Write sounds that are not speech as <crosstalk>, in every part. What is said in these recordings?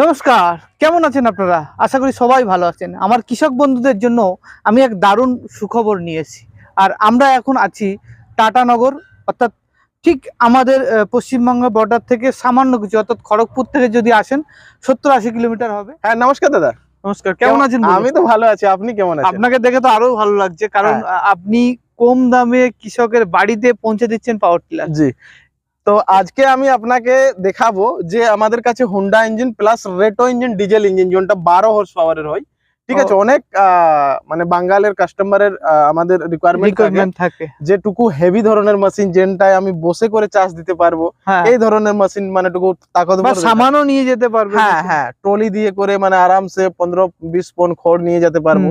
নমস্কার কেমন আছেন আপনারা? আশা করি সবাই ভালো আছেন। আমার কৃষক বন্ধুদের জন্য আমি এক দারুণ সুখবর নিয়েছি আর আমরা এখন আছি টাটানগর অর্থাৎ ঠিক আমাদের পশ্চিমবঙ্গ বর্ডার থেকে সামান্য কিছু অর্থাৎ খড়গপুর থেকে যদি আসেন সত্তর আশি কিলোমিটার হবে। হ্যাঁ নমস্কার দাদা। নমস্কার কেমন আছেন আমি তো ভালো আছি আপনি কেমন আছেন? আপনাকে দেখে তো আরও ভালো লাগছে কারণ হ্যাঁ। আপনি কম দামে কৃষকের বাড়িতে পৌঁছে দিচ্ছেন পাওয়ার টিলার জি। তো আজকে আমি আপনাকে দেখাবো যে আমাদের কাছে Honda engine plus Rato engine diesel engine যেটা বারো হর্স পাওয়ারের হয় ঠিক আছে? অনেক মানে বাঙ্গালের কাস্টমারের আমাদের রিকোয়ারমেন্ট থাকে। যেটুকু হেভি ধরনের মেশিন যেটায় আমি বসে করে চার্জ দিতে পারব হ্যাঁ। এই ধরনের মেশিন মানে টুকু তাকত সামানও নিয়ে যেতে পারব। হ্যাঁ হ্যাঁ ট্রলি দিয়ে করে মানে আরামসে পনেরো বিশ পন খড় নিয়ে যেতে পারব।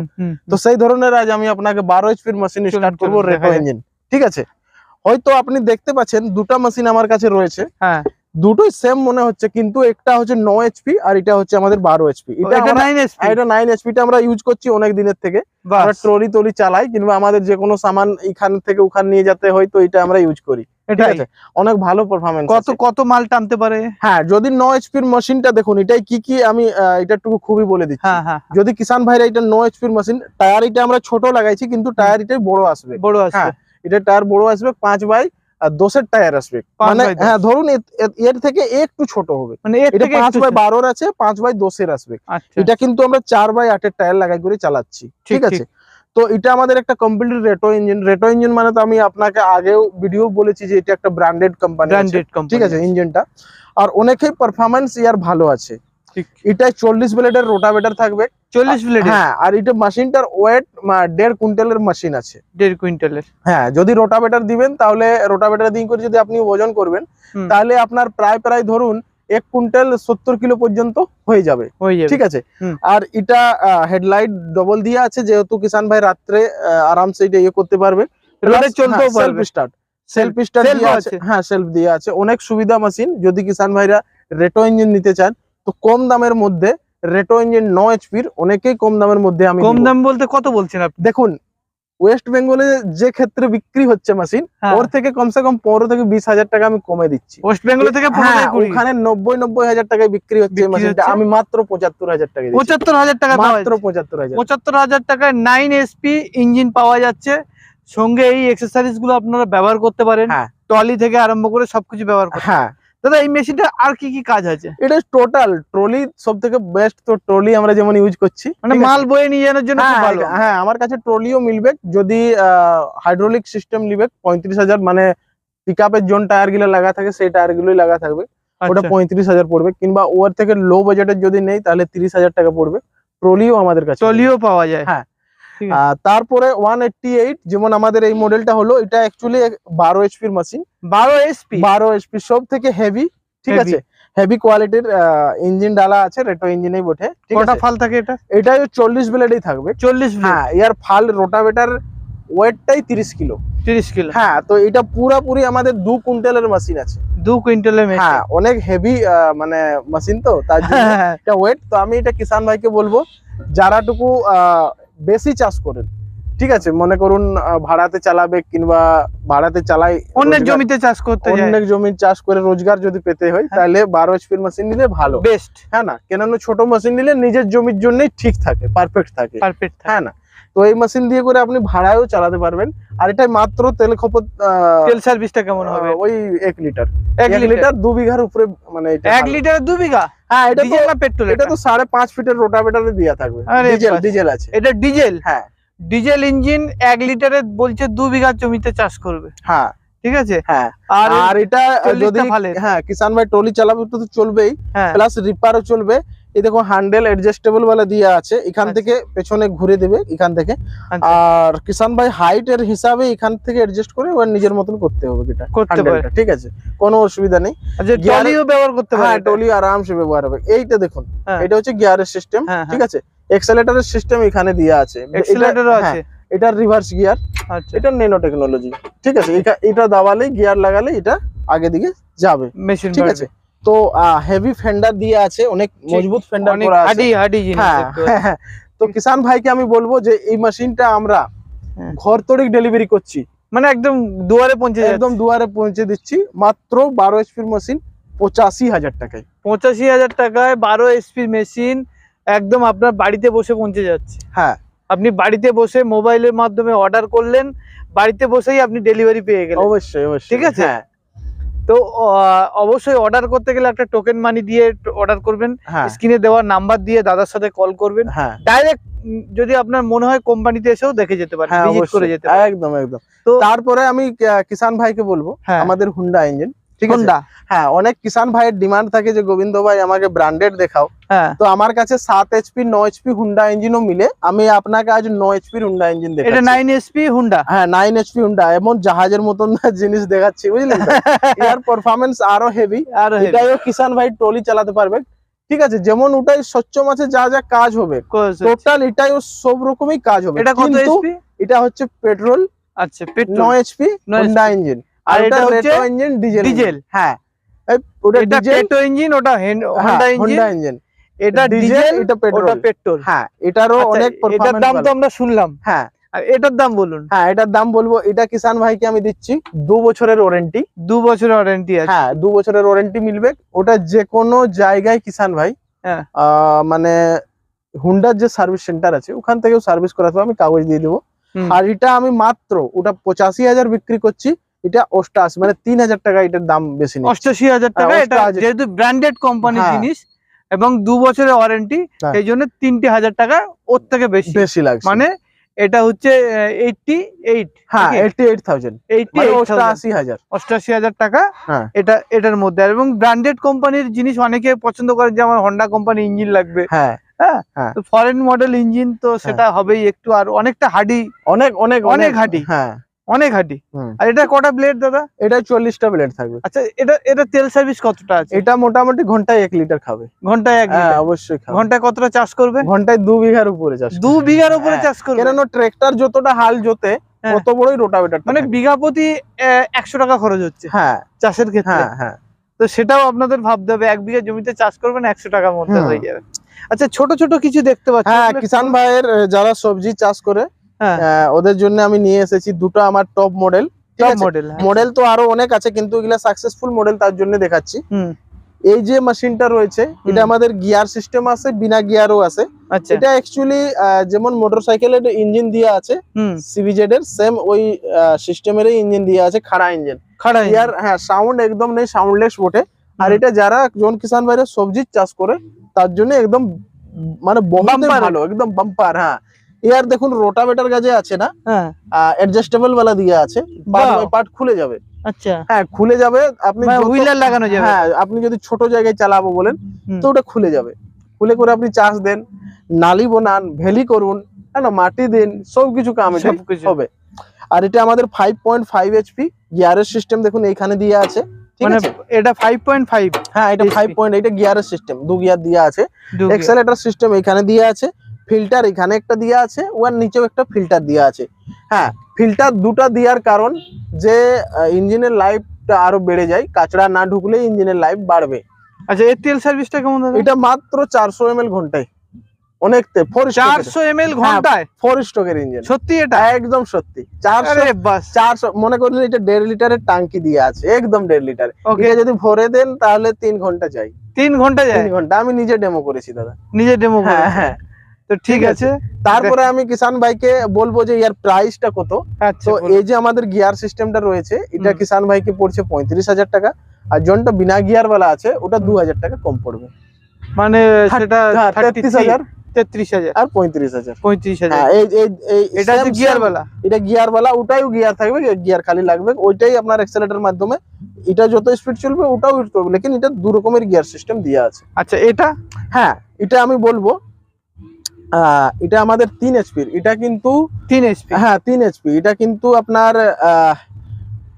তো সেই ধরনের আজ আমি আপনাকে বারো এইচপির মেশিন স্টার্ট করব রেটো ইঞ্জিন ঠিক আছে? হয়তো আপনি দেখতে পাচ্ছেন দুটা মেশিন আমার কাছে রয়েছে। হ্যাঁ। দুটোই সেম মনে হচ্ছে কিন্তু একটা হচ্ছে ন এইচপি আর এটা হচ্ছে আমাদের বারো এইচপি এটা এটা নাইন এটা এইচপিটা আমরা ইউজ করছি অনেক দিনের থেকে। আমরা ট্রলি টলি চালাই কিংবা আমাদের যে কোনো সামান এখান থেকে ওখান নিয়ে যেতে হয় তো এটা আমরা ইউজ করি। ঠিক আছে? অনেক ভালো পারফরমেন্স কত কত মাল টানতে পারে? হ্যাঁ যদি ন এইচপির মেশিনটা দেখুন এটাই কি কি আমি এটা একটু খুবই বলে দিচ্ছি। হ্যাঁ হ্যাঁ যদি কিষান ভাইরা এটা নো এইচপির মেশিন টায়ার এটা আমরা ছোট লাগাইছি কিন্তু টায়ার এটাই বড় আসবে। বড় হ্যাঁ, এটা টায়ার বড় আসবে পাঁচ বাই আর দশের টায়ার আসবে। মানে হ্যাঁ ধরুন এর থেকে একটু ছোট হবে। মানে এটা পাঁচ বাই বারোর আছে পাঁচ বাই দশের আসবে। আচ্ছা। এটা কিন্তু আমরা চার বাই আটের টায়ার লাগাই করে চালাচ্ছি। ঠিক আছে? তো এটা আমাদের একটা complete Rato engine Rato engine মানে তো আমি আপনাকে আগেও ভিডিও বলেছি যে এটা একটা ব্র্যান্ডেড কোম্পানি ব্র্যান্ডেড কোম্পানি ঠিক আছে ইঞ্জিনটা আর অনেকেই পারফরমেন্স ইয়ার ভালো আছে। এটাই চল্লিশ ব্লেডের রোটাভেটার থাকবে। 40 প্লেট হ্যাঁ আর এটা মেশিনটার ওয়েট দেড় কুইন্টালের মেশিন আছে। দেড় কুইন্টালের। হ্যাঁ যদি রোটাভেটার দিবেন তাহলে রোটাভেটার দিয়ে করে যদি আপনি ওজন করবেন তাহলে আপনার প্রায় প্রায় ধরুন এক কুইন্টাল সত্তর কিলো পর্যন্ত হয়ে যাবে। হয়ে ঠিক আছে? আর এটা হেডলাইট ডবল দিয়ে আছে যেহেতু কিষান ভাই রাত্রে আরামসে এটা ইয়ে করতে পারবে। চলতেও সেলফ পারবে স্টার্ট সেলফ স্টার্ট হ্যাঁ সেলফ দিয়ে আছে। অনেক সুবিধা মেশিন যদি কিষান ভাইরা রেটো ইঞ্জিন নিতে চান তো কম দামের মধ্যে রেটো ইঞ্জিন ন এইচপির অনেকেই কম দামের মধ্যে আমি কম দাম বলতে কত বলছেন আপনি? দেখুন ওয়েস্ট বেঙ্গলে যে ক্ষেত্রে বিক্রি হচ্ছে মেশিন হ্যাঁ। ওর থেকে কমসে কম পনেরো থেকে বিশ হাজার টাকা আমি কমে দিচ্ছি। ওয়েস্ট বেঙ্গল থেকে হ্যাঁ, ওখানে নব্বই নব্বই হাজার টাকায় বিক্রি হচ্ছে মেশিনটা আমি মাত্র পঁচাত্তর হাজার টাকা পঁচাত্তর হাজার টাকা মাত্র পঁচাত্তর হাজার। পঁচাত্তর হাজার টাকায় নাইন এসপি ইঞ্জিন পাওয়া যাচ্ছে। সঙ্গে এই এক্সারসাইজগুলো আপনারা ব্যবহার করতে পারেন। হ্যাঁ। ট্রলি থেকে আরম্ভ করে সবকিছু ব্যবহার করতে হ্যাঁ। দাদা এই মেশিনটা আর কি কি কাজ আছে? এটা টোটাল ট্রলি সব থেকে বেস্ট তো ট্রলি আমরা যেমন ইউজ করছি। মানে মাল বয়ে নিয়ে যাওয়ার জন্য হ্যাঁ, ভালো। হ্যাঁ আমার কাছে ট্রলিও মিলবে। যদি হাইড্রোলিক সিস্টেম নিবে পঁয়ত্রিশ হাজার মানে পিক আপের জোন টায়ারগুলো লাগা থাকে সেই টায়ার গুলোই লাগা থাকবে। ওটা আচ্ছা, পঁয়ত্রিশ হাজার পড়বে কিংবা ওর থেকে লো বাজেটের যদি নেই তাহলে তিরিশ হাজার টাকা পড়বে। ট্রলিও আমাদের কাছে ট্রলিও পাওয়া যায়। হ্যাঁ। তারপরে ওয়ান এইটটি এইট যেমন আমাদের এই মডেলটা হলো এটা অ্যাকচুয়ালি বারো এইচপির মেশিন বারো এসপি বারো এইচপি সব থেকে হেভি ঠিক আছে? হেভি কোয়ালিটির ইঞ্জিন ডালা আছে রেটো ইঞ্জিনেই বটে কটা ফাল থাকে এটা? এটাই চল্লিশ ব্লেডেই থাকবে। চল্লিশ হ্যাঁ ইয়ার ফাল রোটাভেটার ওয়েটটাই তিরিশ কিলো। তিরিশ কিলো। হ্যাঁ তো এটা পুরাপুরি আমাদের দু কুইন্টালের মেশিন আছে। দু কুইন্টালের হ্যাঁ অনেক হেভি মানে মেশিন তো তার <laughs> জন্য এটা ওয়েট তো আমি এটা কিষান ভাইকে বলব যারাটুকু আহ, বেশি চাষ করেন। ঠিক আছে মনে করুন ভাড়াতে চালাবে কিংবা ভাড়াতে চালাই অন্যের জমিতে চাষ করতে অনেক জমি চাষ করে রোজগার যদি পেতে হয় হ্যাঁ। তাহলে বারো এইচপির মেশিন নিলে ভালো। বেস্ট হ্যাঁ না? কেননা ছোট মেশিন নিলে নিজের জমির জন্যই ঠিক থাকে পারফেক্ট থাকে। পারফেক্ট হ্যাঁ না? তো এই মেশিন দিয়ে করে আপনি ভাড়ায়ও চালাতে পারবেন। আর এটা মাত্র তেল খপত তেল সার্ভিসটা কেমন হবে? ওই এক লিটার। এক লিটার? দু বিঘার উপরে মানে এটা এক। লিটারে দু বিঘা? হ্যাঁ এটা তো ডিজেল না পেট্রোল এটা তো সাড়ে পাঁচ ফিটের রোটাভেটারে দেওয়া থাকবে। ডিজেল ডিজেল আছে। এটা ডিজেল হ্যাঁ। ডিজেল ইঞ্জিন এক লিটারে বলছে দু বিঘা জমিতে চাষ করবে। হ্যাঁ। ঠিক আছে? হ্যাঁ। আর আর এটা যদি। হ্যাঁ কিষান ভাই ট্রলি চালাবে তো চলবেই। হ্যাঁ। প্লাস রিপারও চলবে। এই দেখো হ্যান্ডেল অ্যাডজাস্টেবল বলে দিয়া আছে এখান আচ্ছা। থেকে পেছনে ঘুরে দেবে এখান থেকে। আচ্ছা। আর কিষান ভাই হাইট এর হিসাবে এখান থেকে অ্যাডজাস্ট করে ওর নিজের মতন করতে হবে এটা করতে পারে। ঠিক আছে? কোনো অসুবিধা নেই। আচ্ছা ট্রলিও ব্যবহার করতে হ্যাঁ পারে এটা। ট্রলি আরামসে ব্যবহার হবে। এইটা দেখুন হ্যাঁ। এটা হচ্ছে গিয়ারের সিস্টেম হ্যাঁ ঠিক আছে? এক্সেলেটরের সিস্টেম এখানে দেওয়া আছে। হ্যাঁ, আছে। এটা রিভার্স গিয়ার আচ্ছা। এটা নেনো টেকনোলজি ঠিক আছে? এটা এটা দাবালে গিয়ার লাগালে এটা আগে দিকে যাবে। মেশিন ঠিক আছে? তো হেভি ফেন্ডার দিয়ে আছে অনেক মজবুত ফেন্ডার করা আছে। হাডি হাডি জিনিস হ্যাঁ পাচ্ছি। হ্যাঁ, তো কিষান ভাইকে আমি বলব যে এই মেশিনটা আমরা হ্যাঁ। ঘর তরিক ডেলিভারি করছি। মানে একদম দুয়ারে পৌঁছে একদম দুয়ারে পৌঁছে দিচ্ছি। মাত্র বারো এইচপির মেশিন পঁচাশি হাজার টাকায়। পঁচাশি হাজার টাকায় বারো এসপি মেশিন একদম আপনার বাড়িতে বসে পৌঁছে যাচ্ছে। হ্যাঁ। আপনি বাড়িতে বসে মোবাইলের মাধ্যমে অর্ডার করলেন বাড়িতে বসেই আপনি ডেলিভারি পেয়ে গেলেন। অবশ্যই অবশ্যই। ঠিক আছে? হ্যাঁ। তো অবশ্যই অর্ডার করতে গেলে একটা টোকেন মানি দিয়ে অর্ডার করবেন। হ্যাঁ। স্ক্রিনে দেওয়া নাম্বার দিয়ে দাদার সাথে কল করবেন। হ্যাঁ। ডাইরেক্ট যদি আপনার মনে হয় কোম্পানিতে এসেও দেখে যেতে পারেন হ্যাঁ ভিজিট করে যেতে একদম একদম। তো তারপরে আমি কিষান ভাইকে বলব হ্যাঁ। আমাদের হুন্ডা ইঞ্জিন ঠিক আছে? হ্যাঁ অনেক কিষান ভাইয়ের ডিমান্ড থাকে যে গোবিন্দ ভাই আমাকে ব্র্যান্ডেড দেখাও। হ্যাঁ। তো আমার কাছে সাত এইচপি ন এইচপি হুন্ডা ইঞ্জিনও মিলে। আমি আপনাকে আজ ন এইচপির হুন্ডা ইঞ্জিন এটা নাইন এসপি হুন্ডা হ্যাঁ নাইন এইচপি হুন্ডা এমন জাহাজের মতন <laughs> জিনিস দেখাচ্ছি বুঝলেন? <laughs> এর পারফরমেন্স আরও হেভি আর এটাইও কিষান ভাই ট্রলি চালাতে পারবে। ঠিক আছে যেমন ওটাই স্বচ্ছ মাছে যা যা কাজ হবে। টোটাল এটাই সব রকমই কাজ হবে। এটা কত এসপি এটা হচ্ছে পেট্রোল আচ্ছা পেট্রোল নয় এইচপি 9 হুন্ডা ইঞ্জিন আর এটা হচ্ছে ইঞ্জিন ডিজেল ডিজেল। হ্যাঁ। ওটা ডিজেল ইঞ্জিন ওটা হোন্ডা ইঞ্জিন এটা ডিজেল এটা ওটা পেট্রোল পেট্রোল হ্যাঁ এটারও অনেক এটার পারফরম্যান্স দাম তো আমরা শুনলাম। হ্যাঁ। এটার দাম বলুন। হ্যাঁ এটার দাম বলব। এটা কিষান ভাইকে আমি দিচ্ছি। দু বছরের ওয়ারেন্টি দু বছরের ওয়ারেন্টি আছে। হ্যাঁ দু বছরের ওয়ারেন্টি মিলবে। ওটা যে কোনো জায়গায় কিষান ভাই হ্যাঁ। মানে হুন্ডার যে সার্ভিস সেন্টার আছে ওখান থেকেও সার্ভিস করাতে আমি কাগজ দিয়ে দেবো। আর এটা আমি মাত্র ওটা পঁচাশি হাজার বিক্রি করছি। এটা অষ্টাশি মানে তিন হাজার টাকা এটার দাম বেশি নেই অষ্টাশি হাজার টাকা হ্যাঁ, এটা যেহেতু ব্র্যান্ডেড কোম্পানির হ্যাঁ। জিনিস এবং দু বছরের ওয়ারেন্টি হ্যাঁ। সেই জন্য তিনটে হাজার টাকা ওর থেকে বেশি। বেশি লাগছে। মানে এটা হচ্ছে এইটটি এইট হ্যাঁ এইটি এইট থাউজেন্ড এইটটি অষ্টাশি হাজার। অষ্টাশি হাজার টাকা হ্যাঁ। এটা এটার মধ্যে। এবং ব্র্যান্ডেড কোম্পানির জিনিস অনেকে পছন্দ করে যে আমার হন্ডা কোম্পানি ইঞ্জিন লাগবে। হ্যাঁ হ্যাঁ। তো ফরেন মডেল ইঞ্জিন তো সেটা হবেই একটু আর অনেকটা হাডি অনেক অনেক অনেক। হাঁটি। হ্যাঁ। অনেক হুম। আর এটা কটা ব্লেড দাদা? এটা চল্লিশটা ব্লেড থাকবে। আচ্ছা এটা এটা তেল সার্ভিস কতটা আছে? এটা মোটামুটি ঘন্টায় এক লিটার খাবে। ঘন্টায় এক হ্যাঁ অবশ্যই ঘন্টায় কতটা চাষ করবে? ঘন্টায় দু বিঘার উপরে চাষ দু বিঘার উপরে হ্যাঁ, চাষ করবে? কেন ট্রেক্টর যতটা হাল জোতে হ্যাঁ। কত বড়ই রোটাভেটার মানে বিঘা প্রতি একশো টাকা খরচ হচ্ছে হ্যাঁ। চাষের ক্ষেত্রে। হ্যাঁ হ্যাঁ। তো সেটাও আপনাদের ভাবতে হবে। এক বিঘা জমিতে চাষ করবেন একশো টাকার মধ্যে হয়ে যাবে। আচ্ছা ছোট ছোট কিছু দেখতে পাচ্ছি হ্যাঁ কিষান ভাইয়ের যারা সবজি চাষ করে হ্যাঁ। ওদের জন্য আমি নিয়ে এসেছি দুটো আমার টপ মডেল হ্যাঁ। মডেল তো আরও অনেক আছে কিন্তু এগুলা সাকসেসফুল মডেল তার জন্য দেখাচ্ছি। এই যে মেশিনটা রয়েছে এটা আমাদের গিয়ার সিস্টেম আছে বিনা গিয়ারও আছে। আচ্ছা। এটা অ্যাকচুয়ালি যেমন মোটরসাইকেলের ইঞ্জিন দিয়ে আছে সিভিজেড এর সেম ওই সিস্টেমের ইঞ্জিন দিয়ে আছে খাড়া ইঞ্জিন খাড়া গিয়ার হ্যাঁ সাউন্ড একদম নেই সাউন্ডলেস বটে। আর এটা যারা জন কিষান ভাইরা সবজির চাষ করে তার জন্য একদম মানে। ভালো একদম বাম্পার হ্যাঁ। ইয়ার দেখুন রোটাভেটার গাছে আছে না? হ্যাঁ। অ্যাডজাস্টেবল বালা দিয়ে আছে। পার্ট বাই পার্ট খুলে যাবে। আচ্ছা। হ্যাঁ খুলে যাবে। আপনি হুইলার লাগানো যাবে। হ্যাঁ আপনি যদি ছোট জায়গায় চালাবো বলেন তো ওটা খুলে যাবে। খুলে করে আপনি চাষ দেন নালি বানান ভ্যালি করুন হ্যাঁ না মাটি দিন সব কিছু কাম এটা সবকিছু। হবে। আর এটা আমাদের ফাইভ পয়েন্ট ফাইভ এইচপি গিয়ারের সিস্টেম দেখুন এইখানে দিয়ে আছে। মানে এটা ফাইভ পয়েন্ট ফাইভ হ্যাঁ এটা HP ফাইভ পয়েন্ট এটা গিয়ারের সিস্টেম দু গিয়ার দিয়ে আছে। এক্সেলেটার সিস্টেম এখানে দিয়ে আছে। ফিল্টার এখানে একটা দিয়ে আছে ওয়ার নিচেও একটা ফিল্টার দিয়ে আছে। হ্যাঁ ফিল্টার দুটা দেওয়ার কারণ যে ইঞ্জিনের লাইফটা আরও বেড়ে যায় কাঁচড়া না ঢুকলে ইঞ্জিনের লাইফ বাড়বে। আচ্ছা এর তেল সার্ভিসটা কেমন এটা মাত্র চারশো এম এল ঘন্টায় অনেক ফোর চারশো এম এল হ্যাঁ, ঘন্টায়? ফোর স্টকের ইঞ্জিন সত্যি এটা? একদম সত্যি। চারশো চারশো মনে করুন এটা দেড় লিটারের টাঙ্কি দিয়ে আছে একদম দেড় লিটার। ওকে এটা যদি ভরে দেন তাহলে তিন ঘণ্টা চাই। তিন ঘণ্টা যায়? তিন ঘণ্টা আমি নিজে ডেমো করেছি দাদা। নিজে ডেমো হ্যাঁ হ্যাঁ। তো ঠিক ঠিক আছে তারপরে আমি কিষান ভাইকে বলবো যে ইয়ার প্রাইসটা কত আচ্ছা তো বলুন। এই যে আমাদের গিয়ার সিস্টেমটা রয়েছে এটা হুম। কিষান ভাইকে পড়ছে পঁয়ত্রিশ হাজার টাকা আর জনটা বিনা গিয়ার वाला আছে ওটা দু হাজার টাকা কম পড়বে মানে সেটা হ্যাঁ, তেত্রিশ হাজার তেত্রিশ হাজার আর পঁয়ত্রিশ হাজার পঁয়ত্রিশ হাজার হ্যাঁ এই এই এই এটা হচ্ছে same, গিয়ার same, বেলা এটা গিয়ার वाला ওটাও গিয়ার থাকবে গিয়ার খালি লাগবে ওইটাই আপনার এক্সেলেটার মাধ্যমে এটা যত স্পিড চলবে ওটাও হিট করবে লেকিন এটা দু রকমের গিয়ার সিস্টেম দিয়ে আছে আচ্ছা এটা হ্যাঁ এটা আমি বলবো আহ, এটা আমাদের তিন এইচপির এটা কিন্তু তিন এইচপি হ্যাঁ তিন এইচপি এটা কিন্তু আপনার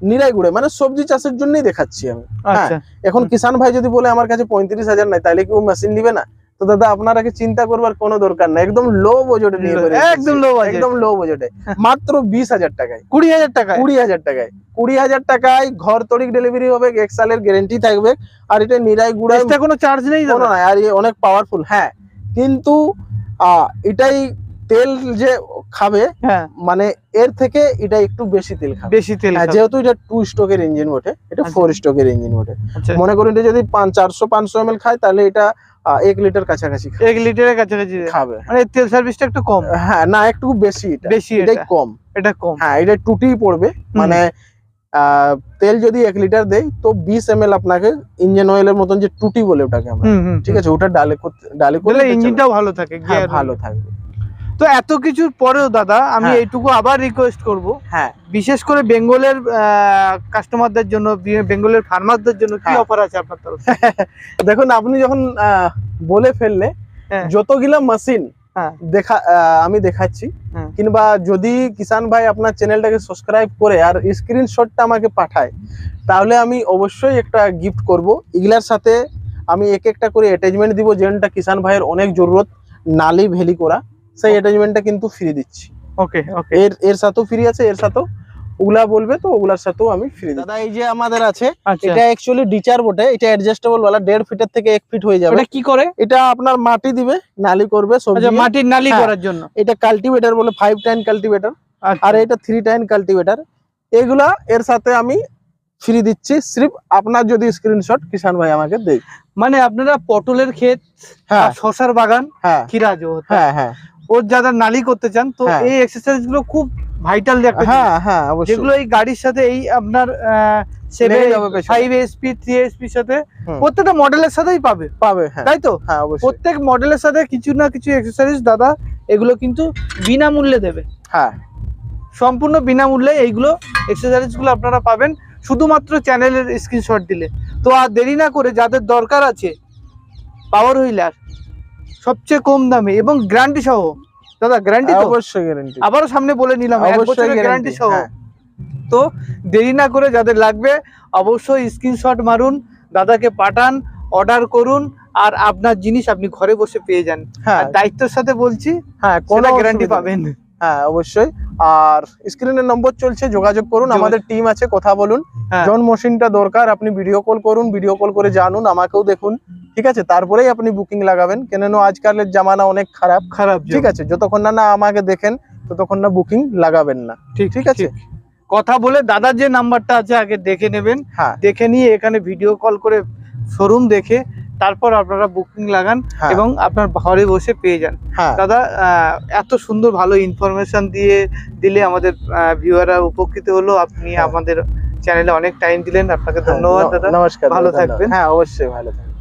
নিরাইগুড়ে মানে সবজি চাষের জন্যই দেখাচ্ছি আমি। আচ্ছা। এখন কিষান ভাই যদি বলে আমার কাছে পঁয়ত্রিশ হাজার নাই তাহলে কি ও মেশিন নিবে না? তো দাদা আপনারাকে চিন্তা করবার কোনো দরকার নাই। একদম লো বাজেটে নিয়ে একদম budget। একদম লো বাজেটে মাত্র বিশ হাজার টাকায়। কুড়ি হাজার টাকা কুড়ি হাজার টাকায়। কুড়ি হাজার টাকায় ঘর তরিক ডেলিভারি হবে এক সালের গ্যারেন্টি থাকবে। আর এটা নিরাই গুড়ায় এক্সট্রা কোনো চার্জ নেই আর অনেক পাওয়ারফুল হ্যাঁ। কিন্তু এটাই তেল যে খাবে হ্যাঁ। মানে এর থেকে এটা একটু বেশি তেল খাবে। বেশি তেল হ্যাঁ, যেহেতু এটা টু স্ট্রোকের ইঞ্জিন বটে এটা। ফোর স্ট্রোকের ইঞ্জিন বটে। আচ্ছা। মনে করুন এটা যদি চারশো পাঁচশো এম খায় তাহলে এটা এক লিটার কাছাকাছি এক লিটারের কাছাকাছি খাবে। মানে তেল সার্ভিসটা একটু কম। হ্যাঁ না একটু বেশি এটা। বেশি এটাই কম। এটা কম। হ্যাঁ এটা টুটি পড়বে মানে তেল যদি এক লিটার দেয় তো বিশ এম আপনাকে ইঞ্জিন অয়েলের মতন যে টুটি বলে ওটাকে আমরা ঠিক আছে ওটা ডালে ডালে করলে ইঞ্জিনটাও ভালো থাকে। হ্যাঁ ভালো থাকবে তো এত কিছুর পরেও দাদা আমি হ্যাঁ। এইটুকু আবার রিকোয়েস্ট করব হ্যাঁ বিশেষ করে বেঙ্গলের কাস্টমারদের জন্য বেঙ্গলের ফার্মারদের জন্য কি হ্যাঁ। অফার আছে আপনার তরফ <laughs> দেখুন আপনি যখন আহ, বলে ফেললে হ্যাঁ। যতগুলা মেশিন হ্যাঁ। দেখা আহ, আমি দেখাচ্ছি। হ্যাঁ। কিংবা যদি কিষান ভাই আপনার চ্যানেলটাকে সাবস্ক্রাইব করে আর স্ক্রিনশটটা আমাকে পাঠায় তাহলে আমি অবশ্যই একটা গিফট করব। এগুলার সাথে আমি এক একটা করে অ্যাটাচমেন্ট দিব যেটা কিষান ভাইয়ের অনেক জরুরত নালি ভেলি করা সেই অ্যাটাচমেন্টটা কিন্তু ফ্রি দিচ্ছি। ওকে ওকে এর এর সাথেও ফ্রি আছে এর সাথেও ওগুলা বলবে তো ওগুলার সাথেও আমি ফ্রি দাদা এই যে আমাদের আছে আচ্ছা। এটা অ্যাকচুয়ালি ডিচার বটে এটা অ্যাডজাস্টেবল वाला দেড় ফিটের থেকে এক ফিট হয়ে যাবে। ওটা কি করে? এটা আপনার মাটি দিবে নালি করবে আচ্ছা সবজি মাটির নালি হ্যাঁ। করার জন্য। এটা কাল্টিভেটর বলে ফাইভ টাইন কাল্টিভেটর আচ্ছা। আর এটা থ্রি টাইন কাল্টিভেটর এগুলা এর সাথে আমি ফ্রি দিচ্ছি সির্ফ আপনার যদি স্ক্রিনশট কিষান ভাই আমাকে দেয় মানে আপনারা পটলের ক্ষেত হ্যাঁ। শশার বাগান হ্যাঁ। খিরা হ্যাঁ হ্যাঁ। ওর যারা নালি করতে চান তো হ্যাঁ। এই এক্সারসাইজগুলো খুব ভাইটাল একটা হ্যাঁ হ্যাঁ অবশ্যই। যেগুলো এই গাড়ির সাথে এই আপনার ফাইভ এসপি থ্রি এসপির সাথে প্রত্যেকটা মডেলের সাথেই পাবে। পাবে হ্যাঁ। তাই তো? হ্যাঁ প্রত্যেক মডেলের সাথে কিছু না কিছু দাদা এগুলো কিন্তু বিনামূল্যে দেবে। হ্যাঁ। সম্পূর্ণ বিনামূল্যে এইগুলো এক্সেসরিজগুলো আপনারা পাবেন। শুধুমাত্র চ্যানেলের স্ক্রিনশট দিলে। তো আর দেরি না করে যাদের দরকার আছে পাওয়ার হুইলার সবচেয়ে কম দামে এবং গ্যারান্টি সহ। দাদা গ্যারান্টি তো? অবশ্যই গ্যারান্টি আবারও সামনে বলে নিলাম এক অবশ্যই বছরের গ্যারান্টি সহ। হ্যাঁ। তো দেরি না করে যাদের লাগবে অবশ্যই স্ক্রিনশট মারুন দাদাকে পাঠান অর্ডার করুন আর আপনার জিনিস আপনি ঘরে বসে পেয়ে যান। হ্যাঁ। দায়িত্বের সাথে বলছি হ্যাঁ কোনো গ্যারান্টি পাবেন। হ্যাঁ অবশ্যই। আর স্ক্রিনের নম্বর চলছে যোগাযোগ করুন আমাদের টিম আছে কথা বলুন। হ্যাঁ। জন মেশিনটা দরকার আপনি ভিডিও কল করুন ভিডিও কল করে জানুন আমাকেও দেখুন ঠিক আছে? তারপরেই আপনি বুকিং লাগাবেন। কেন আজকালের জামানা অনেক খারাপ। খারাপ ঠিক আছে? যতক্ষণ না না আমাকে দেখেন ততক্ষণ না বুকিং লাগাবেন না। ঠিক ঠিক আছে? কথা বলে দাদার যে নাম্বারটা আছে আগে দেখে নেবেন। হ্যাঁ। দেখে নিয়ে এখানে ভিডিও কল করে শোরুম দেখে তারপর আপনারা বুকিং লাগান হ্যাঁ। এবং আপনার ঘরে বসে পেয়ে যান। হ্যাঁ। দাদা এত সুন্দর ভালো ইনফরমেশন দিয়ে দিলে আমাদের ভিউয়াররা উপকৃত হলো। আপনি হ্যাঁ। আমাদের চ্যানেলে অনেক টাইম দিলেন। আপনাকে ধন্যবাদ দাদা। নমস্কার ভালো থাকবেন। হ্যাঁ অবশ্যই ভালো থাকবেন।